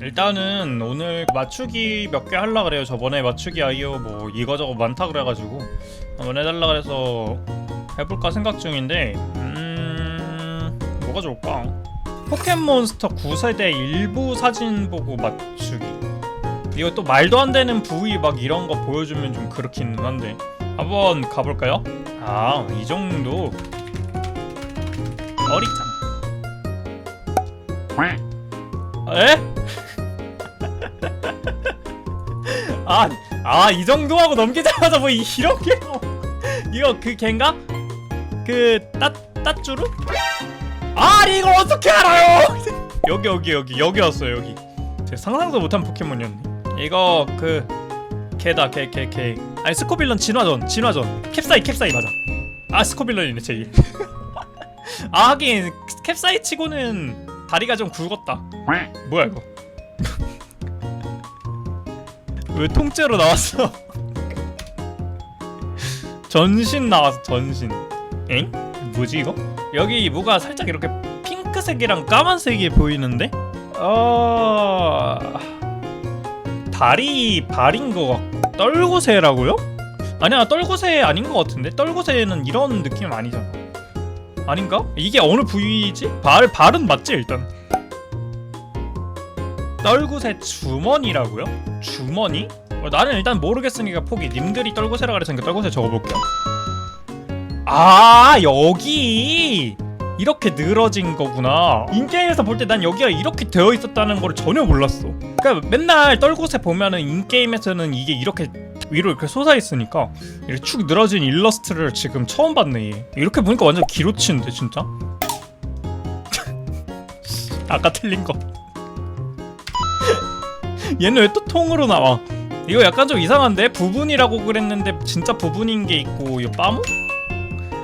일단은 오늘 맞추기 몇개 하려 그래요. 저번에 맞추기 아이오 뭐 이거저거 많다 그래가지고 한번 해달라 그래서 해볼까 생각 중인데 음 뭐가 좋을까? 포켓몬스터 9세대 일부 사진 보고 맞추기. 이거 또 말도 안 되는 부위 막 이런 거 보여주면 좀 그렇기는 한데 한번 가볼까요? 아 이 정도 어리짱. 에? 아, 아, 이 정도 하고 넘기자마자 뭐 이- 이런 게 뭐. 이거 그 걘가? 그 따, 따쭈르? 아, 이거 어떻게 알아요? 여기 여기 여기 여기 왔어요, 여기. 제가 상상도 못한 포켓몬이었네. 이거 그 걔다, 걔, 걔, 걔. 아니, 스코빌런 진화전, 진화전. 캡사이, 캡사이 맞아. 아, 스코빌런이네, 제일. 아, 하긴 캡사이 치고는 다리가 좀 굵었다. 뭐야 이거? 왜 통째로 나왔어? 전신 나왔어 전신. 엥? 뭐지 이거? 여기 뭐가 살짝 이렇게 핑크색이랑 까만색이 보이는데? 어... 다리 발인 거 같고 떨구새라고요? 아니야 떨구새 아닌 거 같은데 떨구새는 이런 느낌 아니잖아. 아닌가? 이게 어느 부위지? 발 발은 맞지 일단. 떨구새 주머니라고요? 주머니? 어, 나는 일단 모르겠으니까 포기. 님들이 떨구새라 그랬으니까 떨구새 적어볼게요. 아 여기 이렇게 늘어진 거구나. 인게임에서 볼 때 난 여기가 이렇게 되어 있었다는 걸 전혀 몰랐어. 그러니까 맨날 떨구새 보면은 인게임에서는 이게 이렇게 위로 이렇게 솟아 있으니까 이렇게 축 늘어진 일러스트를 지금 처음 봤네. 얘. 이렇게 보니까 완전 기로치는데 진짜. 아까 틀린 거. 얘는 왜 또 통으로 나와? 이거 약간 좀 이상한데? 부분이라고 그랬는데 진짜 부분인 게 있고 이거 빠모?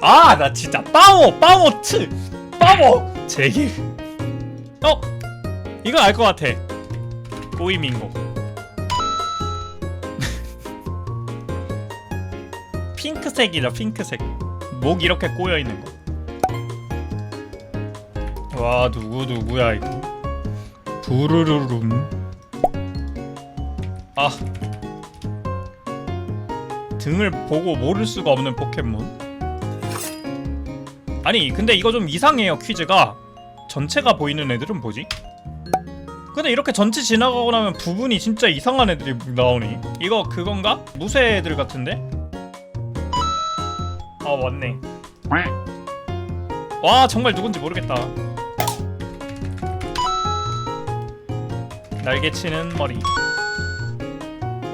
아 나 진짜 빠모! 빠모 츠 빠모! 제길 어? 이거 알 것 같아. 꼬이민고 핑크색이다 핑크색. 목 이렇게 꼬여 있는 거와 누구 누구야 이거? 부르르룸 아. 등을 보고 모를 수가 없는 포켓몬. 아니 근데 이거 좀 이상해요 퀴즈가. 전체가 보이는 애들은 뭐지? 근데 이렇게 전체 지나가고 나면 부분이 진짜 이상한 애들이 나오네. 이거 그건가? 무쇠 애들 같은데? 아 맞네. 와 정말 누군지 모르겠다. 날개치는 머리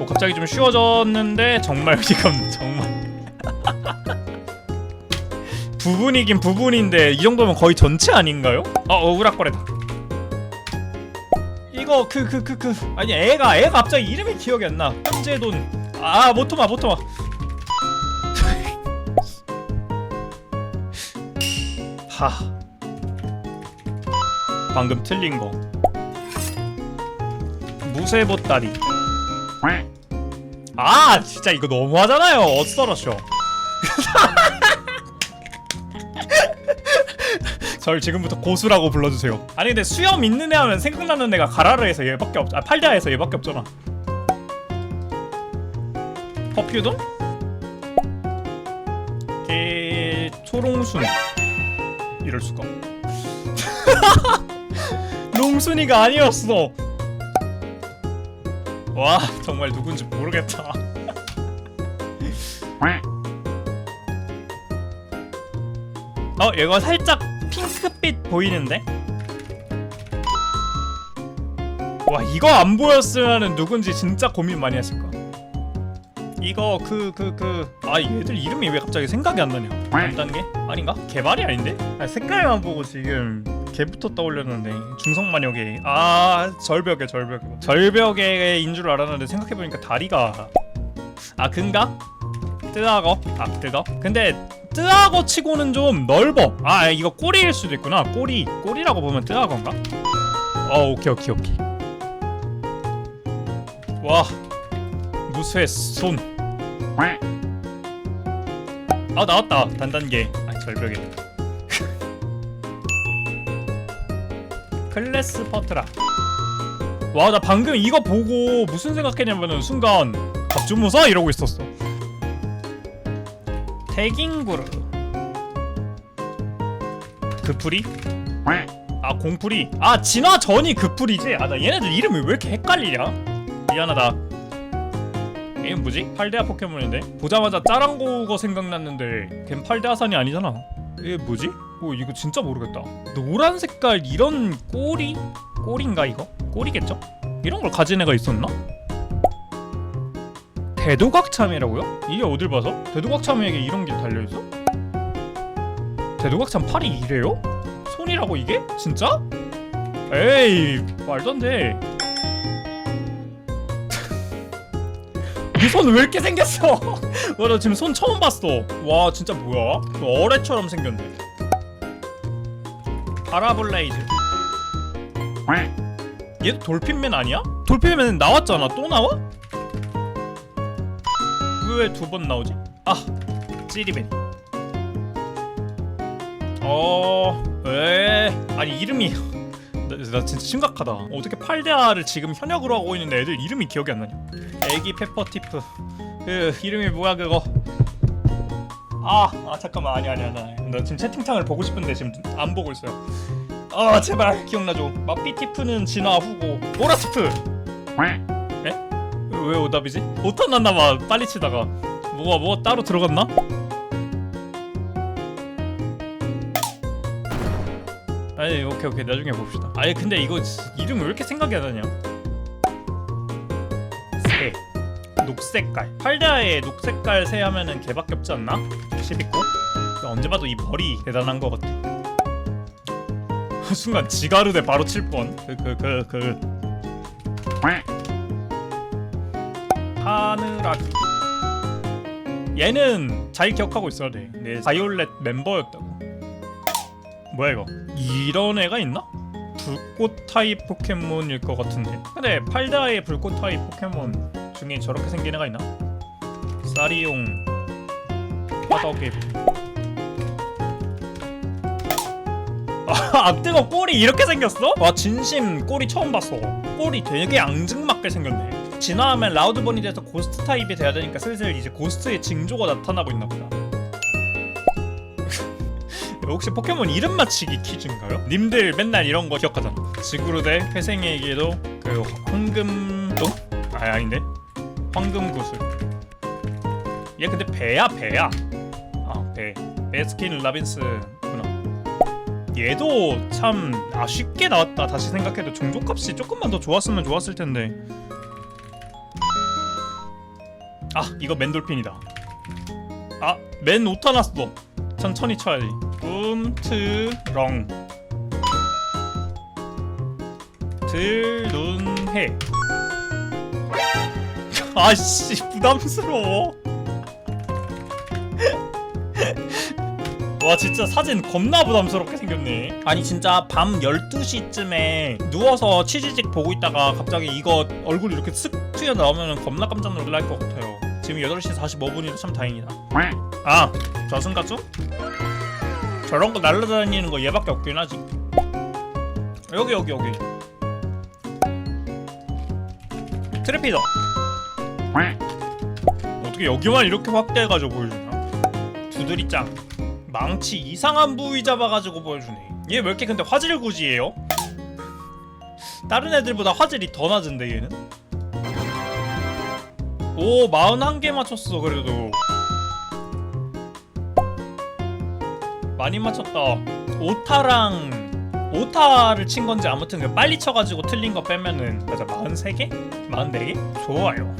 어, 갑자기 좀 쉬워졌는데 정말 지금 정말 부분이긴 부분인데 이 정도면 거의 전체 아닌가요? 아 억울학거래다. 이거 그 그 그 그. 아니 애가 애가 갑자기 이름이 기억이 안나. 현재돈. 아 모토마 모토마. 하. 방금 틀린 거. 무쇠보따리 아 진짜 이거 너무하잖아요. 어쩌라쇼 절 지금부터 고수라고 불러주세요. 아니 근데 수염 있는 애 하면 생각나는 애가 가라르에서 얘밖에 없.. 아 팔다에서 얘밖에 없잖아. 퍼퓨돈? 개... 초롱순. 이럴 수가 롱순이가 아니었어 와 정말 누군지 모르겠다 어 얘가 살짝 핑크빛 보이는데? 와 이거 안 보였으면은 누군지 진짜 고민 많이 했을 거야 이거 그 그 그 아 얘들 이름이 왜 갑자기 생각이 안 나냐 간단게? 아닌가? 개발이 아닌데? 아, 색깔만 보고 지금 개부터 떠올렸는데 중성마녀계 아 절벽에 절벽에 절벽에인 줄 알았는데 생각해보니까 다리가 아 근가? 뜨악어? 아 뜨거? 근데 뜨악어 치고는 좀 넓어 아 이거 꼬리일 수도 있구나 꼬리 꼬리라고 보면 뜨악어인가? 어 오케이 오케이 오케이 와 무쇠 손 아 나왔다 단단계 아 절벽에 클래스 퍼트라. 와 나 방금 이거 보고 무슨 생각했냐면은 순간 갑주무사 이러고 있었어. 태깅구르 그풀이? 아 공풀이. 아 진화 전이 그풀이지? 아 나 얘네들 이름이 왜 이렇게 헷갈리냐? 미안하다. 얘 뭐지? 팔대하 포켓몬인데? 보자마자 짜랑고가 생각났는데 걘 팔대하산이 아니잖아. 얘 뭐지? 어 이거 진짜 모르겠다 노란 색깔 이런 꼬리? 꼬리인가 이거? 꼬리겠죠? 이런 걸 가진 애가 있었나? 대도각참이라고요? 이게 어딜 봐서? 대도각참에게 이런 게 달려있어? 대도각참 팔이 이래요? 손이라고 이게? 진짜? 에이 말도 안돼 이손왜 이렇게 생겼어? 와 나 지금 손 처음 봤어 와 진짜 뭐야? 그 어뢰처럼 생겼네 파라블레이즈 얘도 돌핀맨 아니야? 돌핀맨 나왔잖아. 또 나와? 왜 두 번 나오지? 아 찌리베리 어... 에 아니 이름이 나, 나 진짜 심각하다. 어떻게 팔대아를 지금 현역으로 하고 있는데 애들 이름이 기억이 안 나냐? 애기 페퍼티프. 그 이름이 뭐야 그거 아, 아 잠깐만. 아니 아니 아니 나 지금 채팅창을 보고 싶은데 지금 안 보고 있어요. 아 제발 기억나죠? 마피티프는 진화 후고 보라티프! 에? 왜 오답이지? 오타 났나봐 빨리 치다가. 뭐가 뭐가 따로 들어갔나? 아니 오케이 오케이. 나중에 봅시다. 아니 근데 이거 지- 이름 왜 이렇게 생각이 안 나냐 녹색깔. 팔대아에 녹색깔 새 하면은 개밖에 없지 않나? 12고? 언제 봐도 이 머리 대단한 것 같아. 순간 지가르대 바로 칠뻔. 그그그 그, 하늘아기. 얘는 잘 기억하고 있어야 돼내 바이올렛 멤버였다고. 뭐야 이거? 이런 애가 있나? 불꽃 타입 포켓몬일 것 같은데. 근데 팔다의 불꽃 타입 포켓몬 중에 저렇게 생긴 애가 있나? 사리용 화덕의 아 악등어 꼬리 이렇게 생겼어? 와 진심 꼬리 처음 봤어 꼬리 되게 앙증맞게 생겼네 진화하면 라우드본이 돼서 고스트 타입이 돼야 되니까 슬슬 이제 고스트의 징조가 나타나고 있나 보다 혹시 포켓몬 이름 맞히기 퀴즈인가요? 님들 맨날 이런 거 기억하잖아 지구르대 회생에게도 그 황금동? 아 아닌데 황금구슬. 얘 근데 배야 배야. 아배. 베스킨 라빈스구나 얘도 참 아쉽게 나왔다. 다시 생각해도 종족값이 조금만 더 좋았으면 좋았을 텐데. 아 이거 맨돌핀이다. 아맨 오타 났어 천천히 쳐야지 꿈트렁. 들눈해 아씨 부담스러워. 와 진짜 사진 겁나 부담스럽게 생겼네. 아니 진짜 밤 12시쯤에 누워서 치즈직 보고 있다가 갑자기 이거 얼굴 이렇게 쓱 튀어나오면 겁나 깜짝 놀랄 것 같아요. 지금 8시 45분이라 참 다행이다. 아 저승가수? 저런 거 날라다니는 거 얘밖에 없긴 하지. 여기 여기 여기. 트래피더 어떻게 여기만 이렇게 확대해가지고 보여주냐 두드리짱 망치 이상한 부위 잡아가지고 보여주네 얘 왜 이렇게 근데 화질 구지예요? 다른 애들보다 화질이 더 낮은데 얘는? 오 41개 맞췄어 그래도 많이 맞췄다 오타랑 오타를 친 건지 아무튼 그 빨리 쳐가지고 틀린 거 빼면은 맞아 43개? 44개? 좋아요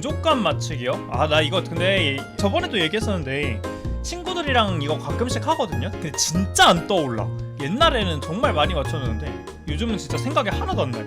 종족감 맞추기요? 아 나 이거 근데 저번에도 얘기했었는데 친구들이랑 이거 가끔씩 하거든요? 근데 진짜 안 떠올라 옛날에는 정말 많이 맞췄는데 요즘은 진짜 생각이 하나도 안 나요